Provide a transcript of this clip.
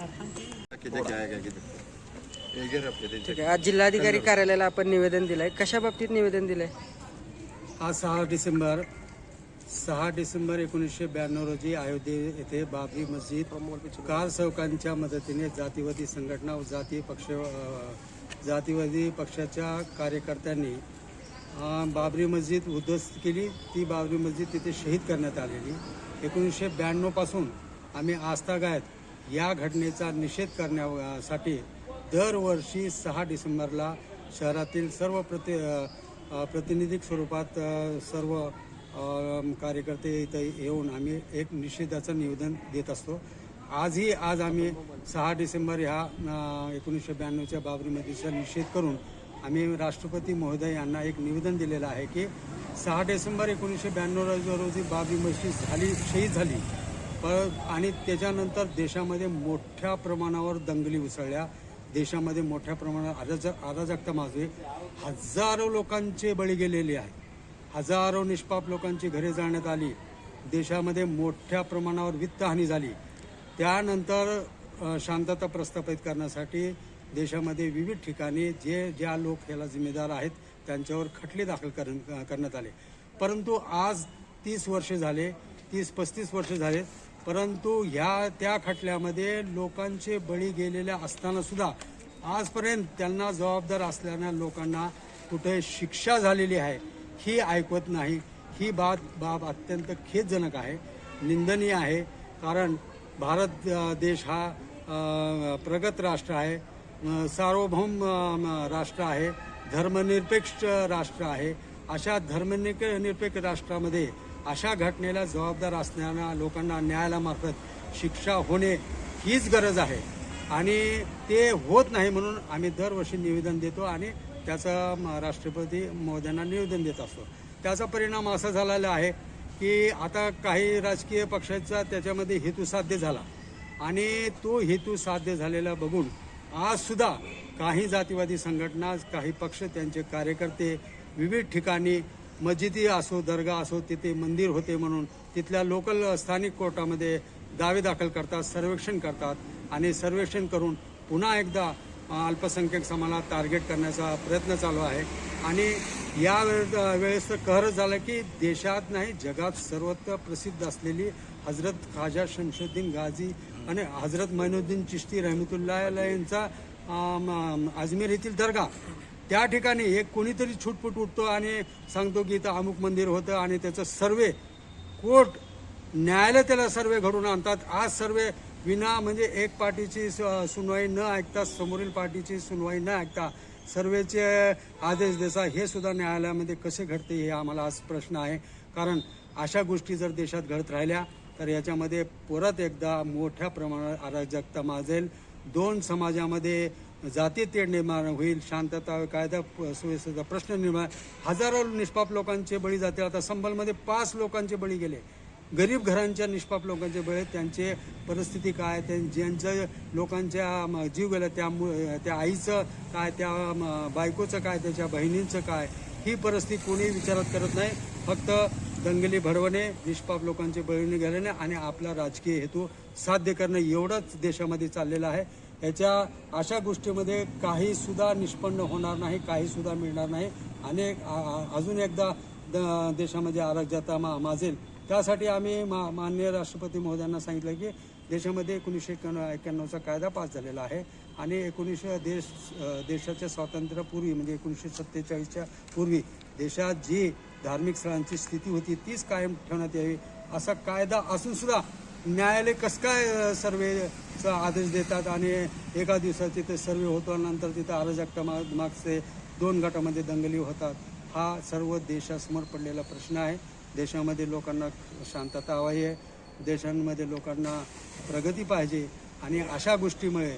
ठीक आहे. आज जिल्हाधिकारी कार्यालयाला आपण निवेदन दिलंय. कशा बाबतीत निवेदन दिलंय? आज सहा डिसेंबर सहा डिसेंबर एकोणीसशे ब्याण्णव रोजी अयोध्ये येथे बाबरी मस्जिद कार सेवकांच्या मदतीने जातीवादी संघटना व जाती पक्ष जातीवादी पक्षाच्या कार्यकर्त्यांनी बाबरी मस्जिद उद्ध्वस्त केली. ती बाबरी मस्जिद तिथे शहीद करण्यात आलेली. एकोणीसशे ब्याण्णवपासून आम्ही आस्थागायत या घटनेचा निषेध करण्यासाठी दरवर्षी सहा डिसेंबरला शहरातील सर्व प्रति प्रतिनिधिक प्रातिनिधिक स्वरूपात सर्व कार्यकर्ते इथं येऊन आम्ही एक निषेधाचं निवेदन देत असतो. आजही आज आम्ही सहा डिसेंबर ह्या एकोणीसशे ब्याण्णवच्या बाबरी मस्जिदचा निषेध करून आम्ही राष्ट्रपती महोदय यांना एक निवेदन दिलेलं आहे की सहा डिसेंबर एकोणीसशे ब्याण्णव रोजी रोजी बाबरी मस्जिद झाली शहीद झाली. आणि त्याच्यानंतर देशामध्ये मोठ्या प्रमाणावर दंगली उसळल्या. देशामध्ये मोठ्या प्रमाणात अराज अराजकता माजली हजारो लोकांचे बळी गेलेले आहेत. हजारो निष्पाप लोकांची घरे जाण्यात आली. देशामध्ये मोठ्या प्रमाणावर वित्तहानी झाली. त्यानंतर शांतता प्रस्थापित करण्यासाठी देशामध्ये विविध ठिकाणी जे ज्या लोक ह्याला जिम्मेदार आहेत त्यांच्यावर खटले दाखल कर करण्यात आले. परंतु आज तीस वर्षे झाले तीस पस्तीस वर्षे झाले परंतु ह्या त्या खटल्यामध्ये लोकांचे बळी गेलेले असताना सुद्धा आजपर्यंत त्यांना जबाबदार असलेल्या लोकांना कुठे शिक्षा झालेली आहे ही ऐकवत नाही. ही बाब बाब अत्यंत खेदजनक आहे निंदनीय आहे. कारण भारत देश हा प्रगत राष्ट्र आहे सार्वभौम राष्ट्र आहे धर्मनिरपेक्ष राष्ट्र आहे. अशा धर्मनिक निरपेक्ष राष्ट्रामध्ये अशा घटनेला जबाबदार असणाऱ्या लोकांना न्यायालयामार्फत शिक्षा होणे हीच गरज आहे. आणि ते होत नाही म्हणून आम्ही दरवर्षी निवेदन देतो आणि त्याचं म, राष्ट्रपती महोदयांना निवेदन देत असतो. त्याचा परिणाम असा झालेला आहे की आता काही राजकीय पक्षाचा त्याच्यामध्ये हेतू साध्य झाला. आणि तो हेतू साध्य झालेला बघून आजसुद्धा काही जातीवादी संघटना काही पक्ष त्यांचे कार्यकर्ते विविध ठिकाणी मस्जिदी असो दर्गा असो तिथे मंदिर होते म्हणून तिथल्या लोकल स्थानिक कोर्टामध्ये दावे दाखल करतात सर्वेक्षण करतात आणि सर्वेक्षण करून पुन्हा एकदा अल्पसंख्यक अल्पसंख्याक समाजाला टार्गेट करण्याचा प्रयत्न चालू आहे. आणि या वेळेस तर कहर झालं की देशात नाही जगात सर्वत्र प्रसिद्ध असलेली हजरत खाजा शमशुद्दीन गाझी आणि हजरत मैनुद्दीन चिश्ती रहमतुल्ला यांचा अम, अजमेर येथील दर्गा. त्या ठिकाणी एक कोणीतरी छुटपुट उठतो आणि सांगतो की इथं अमुक मंदिर होतं आणि त्याचं सर्वे कोर्ट न्यायालय त्याला सर्वे घडून आणतात. आज सर्वे विना म्हणजे एक पार्टीची सुनवाई न ऐकता समोरील पार्टीची सुनवाई न ऐकता सर्वेचे आदेश देसा हे सुद्धा न्यायालयामध्ये कसे घडते हे आम्हाला आज प्रश्न आहे. कारण अशा गोष्टी जर देशात घडत राहिल्या तर याच्यामध्ये परत एकदा मोठ्या प्रमाणात अराजकता माजेल. दोन समाजामध्ये जाती तेढ निर्माण होईल शांतता कायदा सुव्यवस्थेचा प्रश्न निर्माण. हजारो निष्पाप लोकांचे बळी जातील. आता संबलमध्ये पाच लोकांचे बळी गेले. गरीब घरांच्या निष्पाप लोकांचे बळी त्यांचे परिस्थिती काय त्यां ज्यांचं लोकांच्या जीव गेला त्यामुळे त्या आईचं काय त्या बायकोचं काय त्याच्या बहिणींचं काय ही परिस्थिती कोणी विचारात करत नाही. फक्त दंगली भरवणे निष्पाप लोकांचे बळीने गेल्याने आणि आपला राजकीय हेतू साध्य करणं एवढंच देशामध्ये चाललेलं आहे. याच्या अशा गोष्टीमध्ये काही सुद्धा निष्पन्न होणार नाही काही सुद्धा मिळणार नाही. आणि अजून एकदा द- देशामध्ये अराजकता मा माजेल. त्यासाठी आम्ही मा माननीय राष्ट्रपती महोदयांना सांगितलं की देशामध्ये एकोणीसशे एक्क्याण्णव एक्क्याण्णवचा कायदा पास झालेला आहे. आणि एकोणीसशे देश देशाच्या स्वातंत्र्यापूर्वी म्हणजे एकोणीसशे सत्तेचाळीसच्या पूर्वी देशात जी धार्मिक स्थळांची स्थिती होती तीच कायम ठेवण्यात यावी. असा कायदा असूनसुद्धा न्यायालय कसं काय सर्वेचा आदेश देतात आणि एका दिवसात तिथे सर्वे होतो नंतर तिथं अराजकता माग मागचे दोन गटामध्ये दंगली होतात हा सर्व देशासमोर पडलेला प्रश्न आहे. देशामध्ये लोकांना शांतता हवी आहे. देशांमध्ये लोकांना प्रगती पाहिजे आणि अशा गोष्टीमुळे